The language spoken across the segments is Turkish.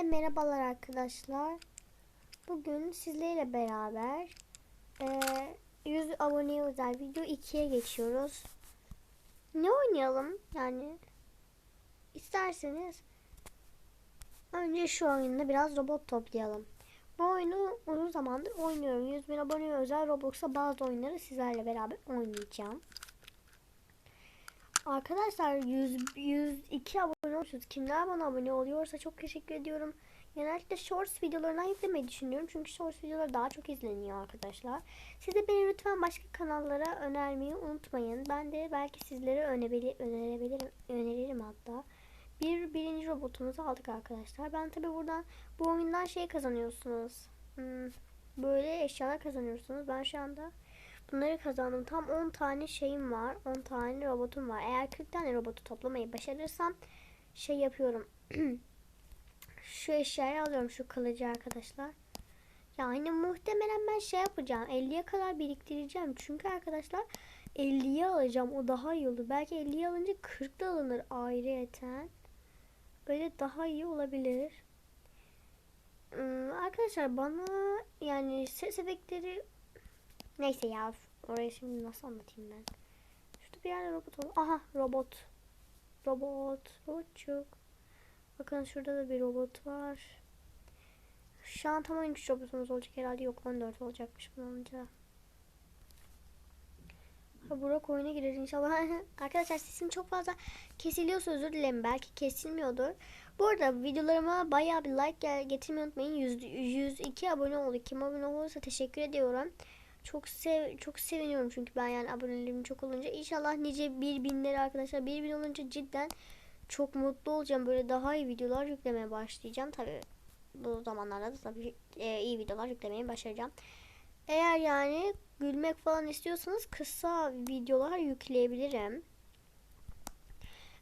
Hepinize merhabalar arkadaşlar. Bugün sizlerle beraber eee 100 aboneye özel video 2'ye geçiyoruz. Ne oynayalım? Yani isterseniz önce şu oyunda biraz robot toplayalım. Bu oyunu uzun zamandır oynuyorum. 100 bin aboneye özel Roblox'a bazı oyunları sizlerle beraber oynayacağım. Arkadaşlar 100, 102 abone olmuşuz. Kimler bana abone oluyorsa çok teşekkür ediyorum. Genellikle shorts videolarından yüklemeyi düşünüyorum. Çünkü shorts videoları daha çok izleniyor arkadaşlar. Siz de beni lütfen başka kanallara önermeyi unutmayın. Ben de belki sizlere önerebilir, önerebilirim, öneririm hatta. Bir birinci robotumuzu aldık arkadaşlar. Ben tabi buradan bu oyundan şey kazanıyorsunuz. Hmm, böyle eşyalar kazanıyorsunuz. Ben şu anda Bunları kazandım. Tam 10 tane şeyim var. 10 tane robotum var. Eğer 40 tane robotu toplamayı başarırsam şey yapıyorum. şu eşyayı alıyorum. Şu kılıcı arkadaşlar. Yani muhtemelen ben şey yapacağım. 50'ye kadar biriktireceğim. Çünkü arkadaşlar 50'ye alacağım. O daha iyi olur. Belki 50'ye alınca 40 da alınır ayrıyeten. Böyle daha iyi olabilir. Hmm, arkadaşlar bana yani ses efektleri Neyse ya orayı şimdi nasıl anlatayım ben. Şurada bir yerde robot olur. Aha robot. Robot. Robotçuk. Bakın şurada da bir robot var. Şu an tam 13 robotumuz olacak herhalde. Yok 14 olacakmış bunun olunca. Burak oyuna girer inşallah. Arkadaşlar sesim çok fazla kesiliyorsa özür dilerim. Belki kesilmiyordur. Bu arada videolarıma bayağı bir like getirmeyi unutmayın. 100, 102 abone oldu. Kim abone olursa teşekkür ediyorum. Çok sev çok seviniyorum çünkü ben yani abonelerim çok olunca inşallah nice bir binleri arkadaşlar bir bin olunca cidden çok mutlu olacağım. Böyle daha iyi videolar yüklemeye başlayacağım. Tabi bu zamanlarda da tabii e, iyi videolar yüklemeye başlayacağım. Eğer yani gülmek falan istiyorsanız kısa videolar yükleyebilirim.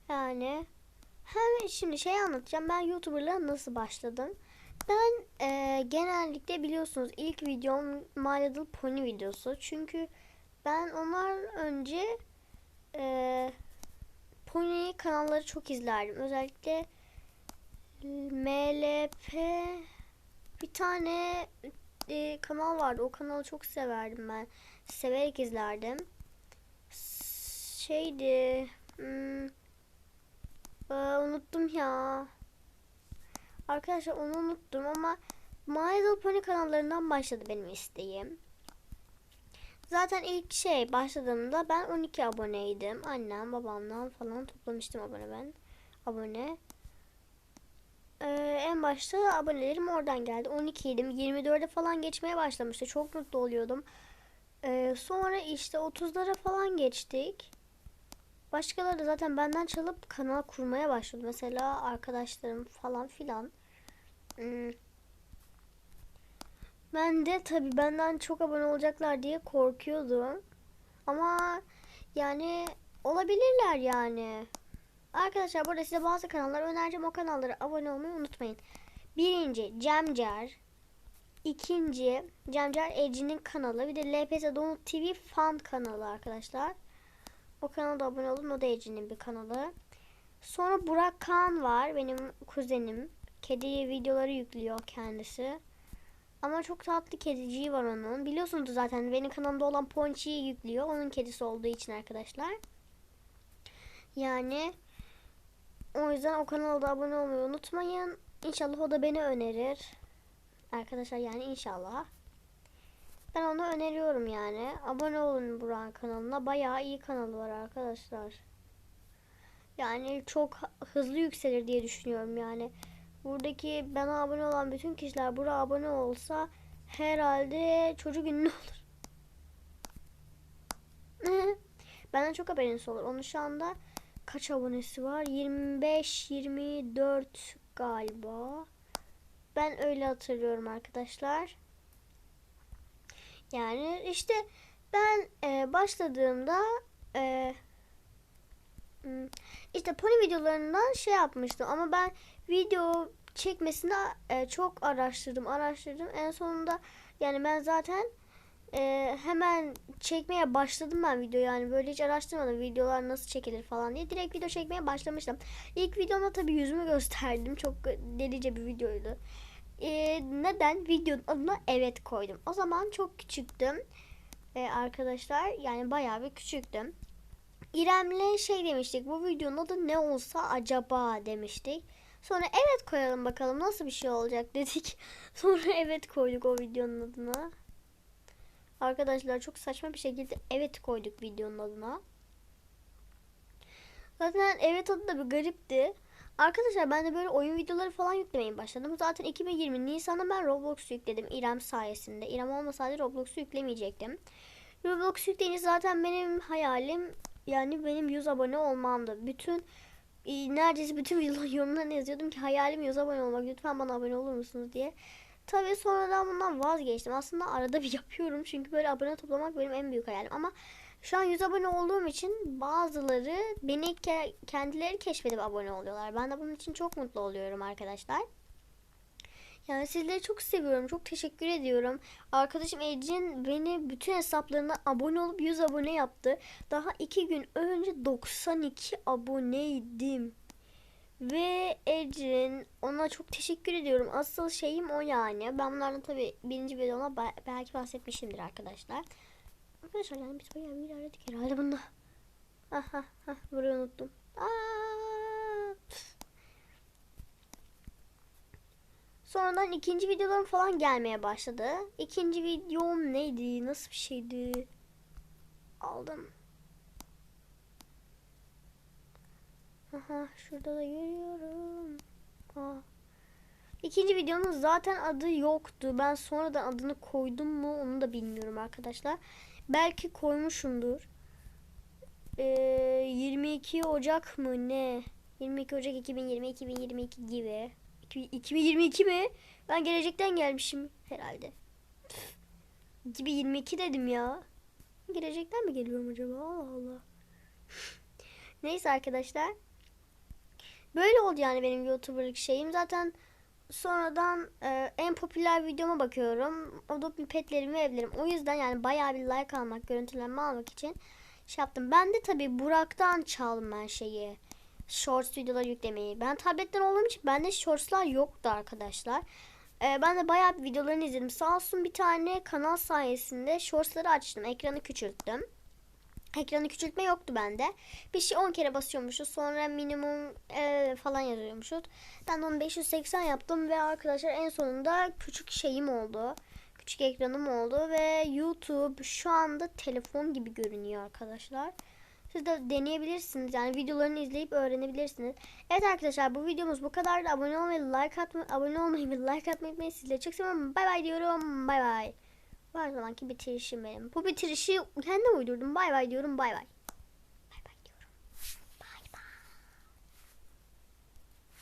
Yani hem şimdi şey anlatacağım. Ben YouTuber'la nasıl başladım? Ben e, genellikle biliyorsunuz ilk videom My Little Pony videosu. Çünkü ben onlar önce e, Pony kanalları çok izlerdim. Özellikle MLP bir tane e, kanal vardı. O kanalı çok severdim ben. Severek izlerdim. Şeydi hmm, e, unuttum ya. Arkadaşlar onu unuttum ama My Little Pony kanallarından başladı benim isteğim. Zaten ilk şey başladığımda ben 12 aboneydim. Annem babamdan falan toplamıştım abone ben. Abone. Ee, en başta abonelerim oradan geldi. 12 idim. 24'e falan geçmeye başlamıştı. Çok mutlu oluyordum. Ee, sonra işte 30'lara falan geçtik. Başkaları da zaten benden çalıp kanal kurmaya başladı. Mesela arkadaşlarım falan filan. Hmm. Ben de tabii benden çok abone olacaklar diye korkuyordum. Ama yani olabilirler yani. Arkadaşlar burada size bazı kanallar önereceğim. O kanallara abone olmayı unutmayın. Birinci Cemcer. İkinci Cemcer Ece'nin kanalı. Bir de LPS Donut TV Fan kanalı arkadaşlar. O kanalda abone olun. O da Ece'nin bir kanalı. Sonra Burak Kaan var. Benim kuzenim. Kedi videoları yüklüyor kendisi. Ama çok tatlı kediciği var onun. Biliyorsunuz zaten benim kanalımda olan Ponchi'yi yüklüyor. Onun kedisi olduğu için arkadaşlar. Yani o yüzden o kanalda abone olmayı unutmayın. İnşallah o da beni önerir. Arkadaşlar yani inşallah. Ben onu öneriyorum yani. Abone olun Burak'ın kanalına. Bayağı iyi kanalı var arkadaşlar. Yani çok hızlı yükselir diye düşünüyorum yani. Buradaki bana abone olan bütün kişiler buraya abone olsa herhalde çocuk ünlü olur. Benden çok abonesi olur. Onun şu anda kaç abonesi var? 25 24 galiba. Ben öyle hatırlıyorum arkadaşlar. Yani işte ben e, başladığımda e, hmm, işte pony videolarından şey yapmıştım ama ben video çekmesini e, çok araştırdım araştırdım en sonunda yani ben zaten Ee, hemen çekmeye başladım ben video yani böyle hiç araştırmadım videolar nasıl çekilir falan diye direkt video çekmeye başlamıştım. İlk videomda tabii yüzümü gösterdim çok delice bir videoydu. Ee, neden videonun adına evet koydum. O zaman çok küçüktüm arkadaşlar yani bayağı bir küçüktüm. İrem'le şey demiştik bu videonun adı ne olsa acaba demiştik. Sonra evet koyalım bakalım nasıl bir şey olacak dedik. Sonra evet koyduk o videonun adına. Arkadaşlar çok saçma bir şekilde evet koyduk videonun adına. Zaten evet adı da bir garipti. Arkadaşlar ben de böyle oyun videoları falan yüklemeye başladım. Zaten 2020 Nisan'da ben Roblox yükledim İrem sayesinde. İrem olmasaydı Roblox'u yüklemeyecektim. Roblox yükleyince zaten benim hayalim yani benim 100 abone olmamdı. Bütün e, neredeyse bütün video yorumlarına yazıyordum ki hayalim 100 abone olmak. Lütfen bana abone olur musunuz diye. Tabii sonradan bundan vazgeçtim. Aslında arada bir yapıyorum. Çünkü böyle abone toplamak benim en büyük hayalim. Ama şu an 100 abone olduğum için bazıları beni ke- kendileri keşfedip abone oluyorlar. Ben de bunun için çok mutlu oluyorum arkadaşlar. Yani sizleri çok seviyorum. Çok teşekkür ediyorum. Arkadaşım Ecin beni bütün hesaplarına abone olup 100 abone yaptı. Daha 2 gün önce 92 aboneydim. Ve Ecin ona çok teşekkür ediyorum. Asıl şeyim o yani. Ben bunlardan tabii birinci videomda be- belki bahsetmişimdir arkadaşlar. Arkadaşlar yani biz bayağı bir ilerledik herhalde bunda. Aha, ha, burayı unuttum. Aa, pf. Sonradan ikinci videolarım falan gelmeye başladı. İkinci videom neydi? Nasıl bir şeydi? Aldım. Aha şurada da görüyorum. Aa. İkinci videonun zaten adı yoktu. Ben sonradan adını koydum mu onu da bilmiyorum arkadaşlar. Belki koymuşumdur. Ee, 22 Ocak mı ne? 22 Ocak 2020 2022 gibi. 2022 mi? Ben gelecekten gelmişim herhalde. 2022 dedim ya. Gelecekten mi geliyorum acaba? Allah Allah. Neyse arkadaşlar. Böyle oldu yani benim YouTuber'lık şeyim. Zaten sonradan e, en popüler videoma bakıyorum. O da pipetlerim ve evlerim. O yüzden yani bayağı bir like almak, görüntülenme almak için şey yaptım. Ben de tabii Burak'tan çaldım ben şeyi. Shorts videoları yüklemeyi. Ben tabletten olduğum için bende shortslar yoktu arkadaşlar. Ee, ben de bayağı videolarını izledim. Sağ olsun bir tane kanal sayesinde shortsları açtım. Ekranı küçülttüm. Ekranı küçültme yoktu bende. Bir şey 10 kere basıyormuşuz. Sonra minimum e, falan yazıyormuşuz. Ben onu 580 yaptım ve arkadaşlar en sonunda küçük şeyim oldu. Küçük ekranım oldu ve YouTube şu anda telefon gibi görünüyor arkadaşlar. Siz de deneyebilirsiniz. Yani videolarını izleyip öğrenebilirsiniz. Evet arkadaşlar bu videomuz bu kadar. Abone olmayı, like atmayı, abone olmayı ve like atmayı unutmayın. Sizleri çok seviyorum. Bay bay diyorum. Bay bay. Her zamanki bitirişim benim. Bu bitirişi kendim uydurdum. Bay bay diyorum. Bay bay.